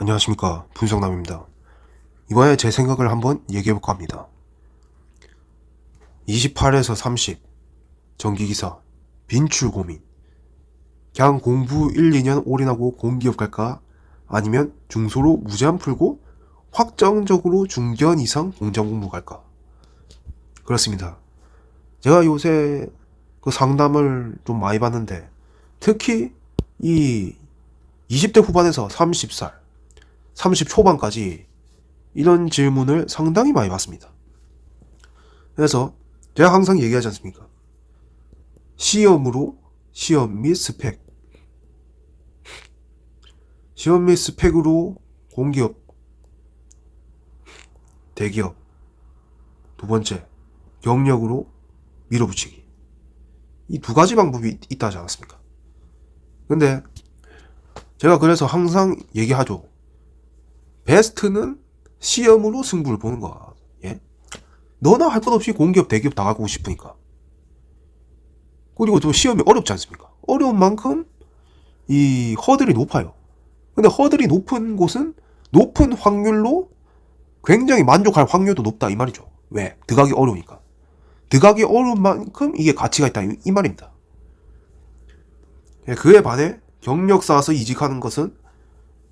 안녕하십니까 분석남입니다. 이번에 제 생각을 한번 얘기해볼까 합니다. 28에서 30 전기기사 빈출 고민 그냥 공부 1, 2년 올인하고 공기업 갈까? 아니면 중소로 무제한 풀고 확정적으로 중견 이상 공장 공부 갈까? 그렇습니다. 제가 요새 그 상담을 좀 많이 받는데 특히 이 20대 후반에서 30살 30 초반까지 이런 질문을 상당히 많이 받습니다. 그래서 제가 항상 얘기하지 않습니까? 시험으로 시험 및 스펙 시험 및 스펙으로 공기업 대기업 두 번째 경력으로 밀어붙이기 이 두 가지 방법이 있- 있다 하지 않았습니까? 근데 제가 그래서 항상 얘기하죠. 베스트는 시험으로 승부를 보는 거야. 예? 너나 할 것 없이 공기업, 대기업 다 가고 싶으니까. 그리고 또 시험이 어렵지 않습니까? 어려운 만큼 이 허들이 높아요. 근데 허들이 높은 곳은 높은 확률로 굉장히 만족할 확률도 높다 이 말이죠. 왜? 들어가기 어려우니까. 들어가기 어려운 만큼 이게 가치가 있다 이, 이 말입니다. 예, 그에 반해 경력 쌓아서 이직하는 것은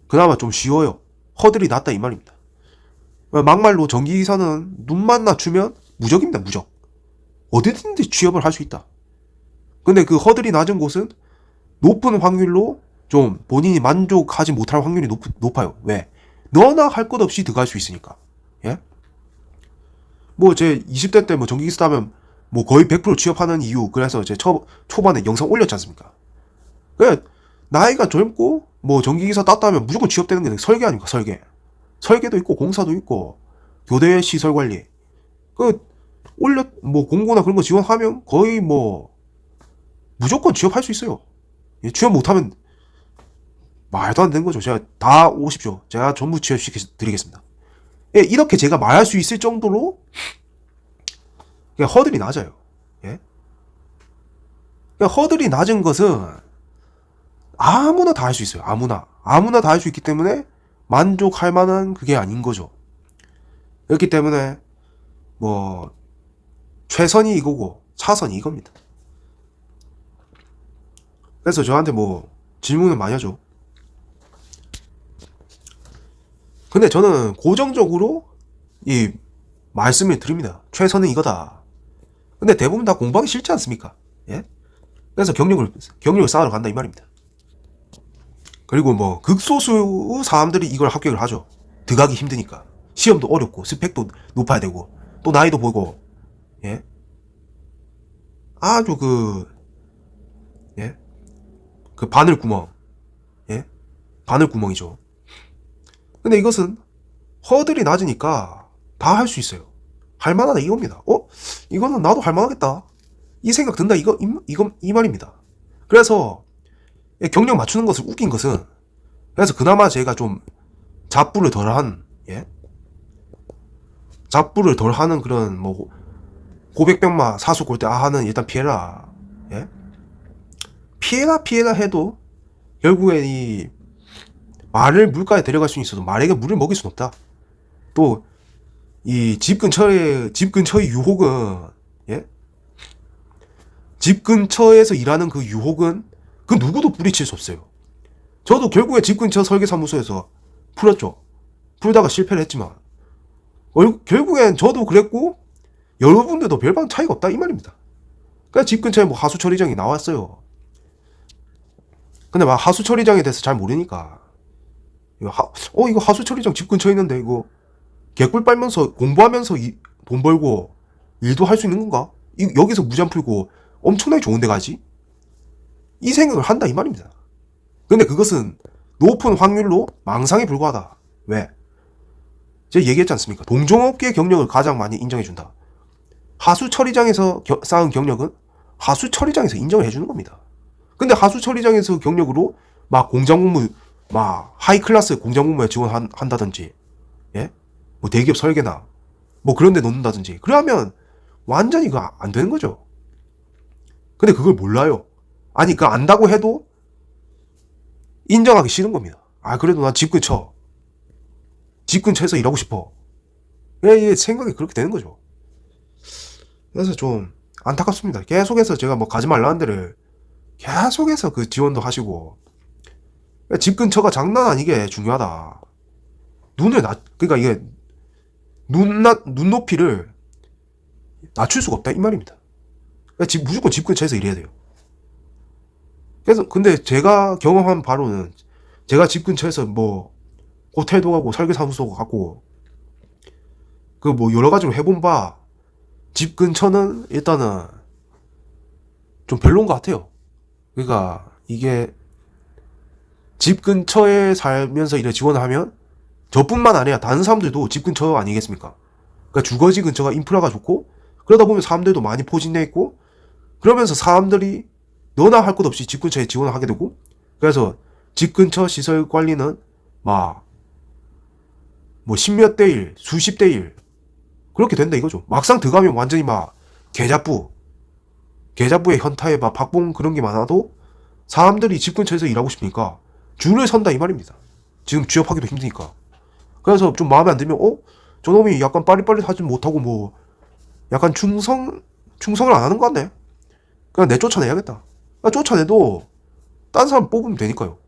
그나마 좀 쉬워요. 허들이 낮다 이 말입니다. 막말로 전기기사는 눈만 낮추면 무적입니다, 무적. 어디든지 취업을 할 수 있다. 근데 그 허들이 낮은 곳은 높은 확률로 좀 본인이 만족하지 못할 확률이 높, 높아요. 왜? 너나 할 것 없이 들어갈 수 있으니까. 예? 뭐 제 20대 때 뭐 전기기사 하면 뭐 거의 100% 취업하는 이유 그래서 제 초, 초반에 영상 올렸지 않습니까? 그 나이가 젊고 뭐 전기기사 땄다면 무조건 취업되는 게 설계 아닙니까? 설계. 설계도 있고 공사도 있고 교대 시설 관리. 그 올려 뭐 공고나 그런 거 지원하면 거의 뭐 무조건 취업할 수 있어요. 예, 취업 못하면 말도 안 되는 거죠. 제가 다 오십시오. 제가 전부 취업시켜 드리겠습니다. 예, 이렇게 제가 말할 수 있을 정도로 허들이 낮아요. 예? 그냥 허들이 낮은 것은 아무나 다 할 수 있어요. 아무나. 아무나 다 할 수 있기 때문에 만족할 만한 그게 아닌 거죠. 그렇기 때문에 뭐 최선이 이거고 차선이 이겁니다. 그래서 저한테 뭐 질문을 많이 하죠. 근데 저는 고정적으로 이 말씀을 드립니다. 최선은 이거다. 근데 대부분 다 공부하기 싫지 않습니까? 예? 그래서 경력을 경력을 쌓으러 간다 이 말입니다. 그리고 뭐 극소수 사람들이 이걸 합격을 하죠. 들어가기 힘드니까. 시험도 어렵고 스펙도 높아야 되고 또 나이도 보고 예 아주 그 예? 그 바늘 구멍 예? 바늘 구멍이죠. 근데 이것은 허들이 낮으니까 다 할 수 있어요. 할 만하다 이겁니다. 어? 이거는 나도 할 만하겠다. 이 생각 든다 이거 이, 이거 이 말입니다. 그래서 예, 경력 맞추는 것을 웃긴 것은 그래서 그나마 제가 좀 잡부를 덜한 예? 잡부를 덜하는 그런 뭐 고백병마 사수 골대 아하는 일단 피해라 예? 피해라 피해라 해도 결국에 이 말을 물가에 데려갈 수는 있어도 말에게 물을 먹일 수는 없다. 또 이 집 근처에 집 근처의 유혹은 예? 집 근처에서 일하는 그 유혹은 그 누구도 뿌리칠 수 없어요. 저도 결국에 집 근처 설계사무소에서 풀었죠. 풀다가 실패를 했지만 얼- 결국엔 저도 그랬고 여러분들도 별반 차이가 없다 이 말입니다. 그러니까 집 근처에 뭐 하수 처리장이 나왔어요. 근데 막 하수 처리장에 대해서 잘 모르니까 이거 하, 어 이거 하수 처리장 집 근처에 있는데 이거 개꿀 빨면서 공부하면서 이- 돈 벌고 일도 할 수 있는 건가? 이- 여기서 무장 풀고 엄청나게 좋은 데 가지? 이 생각을 한다 이 말입니다. 근데 그것은 높은 확률로 망상에 불과하다. 왜? 제가 얘기했지 않습니까? 동종업계 경력을 가장 많이 인정해준다. 하수 처리장에서 겨- 쌓은 경력은 하수 처리장에서 인정을 해주는 겁니다. 근데 하수 처리장에서 경력으로 막 공장 공무, 막 하이 클래스 공장 공무에 지원한다든지, 예? 뭐 대기업 설계나 뭐 그런 데 놓는다든지, 그러면 완전히 그안 되는 거죠. 근데 그걸 몰라요. 아니 그 안다고 해도 인정하기 싫은 겁니다. 아 그래도 난집 근처 집 근처에서 일하고 싶어. 예, 예, 생각이 그렇게 되는 거죠. 그래서 좀 안타깝습니다. 계속해서 제가 뭐 가지 말라는 데를 계속해서 그 지원도 하시고 집 근처가 장난 아니게 중요하다. 눈을 낮, 그러니까 이게 눈, 낮, 눈높이를 낮출 수가 없다 이 말입니다. 집, 무조건 집 근처에서 일해야 돼요. 그래서 근데 제가 경험한 바로는 제가 집 근처에서 뭐 호텔도 가고 설계사무소 가고 그 뭐 여러 가지로 해본 바 집 근처는 일단은 좀 별론 것 같아요. 그러니까 이게 집 근처에 살면서 이래 지원을 하면 저뿐만 아니라 다른 사람들도 집 근처 아니겠습니까? 그러니까 주거지 근처가 인프라가 좋고 그러다 보면 사람들도 많이 포진돼 있고 그러면서 사람들이 너나 할 것 없이 집 근처에 지원을 하게 되고 그래서 집 근처 시설 관리는 막 뭐 십몇 대 일, 수십 대 일 그렇게 된다 이거죠. 막상 들어가면 완전히 막 계좌부 계좌부의 현타에 막 박봉 그런 게 많아도 사람들이 집 근처에서 일하고 싶으니까 줄을 선다 이 말입니다. 지금 취업하기도 힘드니까. 그래서 좀 마음에 안 들면 어? 저놈이 약간 빨리빨리 하지 못하고 뭐 약간 충성 충성을 안 하는 것 같네. 그냥 내 쫓아내야겠다. 그러니까 쫓아내도 딴 사람 뽑으면 되니까요.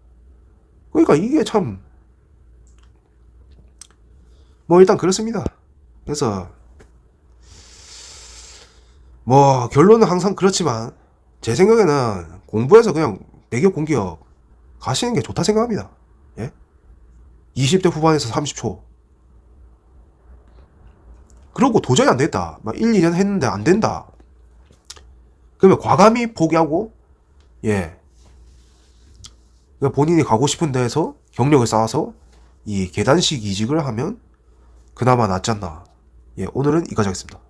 그러니까 이게 참 뭐 일단 그렇습니다. 그래서 뭐 결론은 항상 그렇지만 제 생각에는 공부해서 그냥 대기업 공기업 가시는 게 좋다 생각합니다. 예? 20대 후반에서 30초. 그러고 도저히 안 되겠다. 막 1, 2년 했는데 안 된다. 그러면 과감히 포기하고, 예. 그러니까 본인이 가고 싶은 데에서 경력을 쌓아서 이 계단식 이직을 하면 그나마 낫지 않나. 예, 오늘은 이까지 하겠습니다.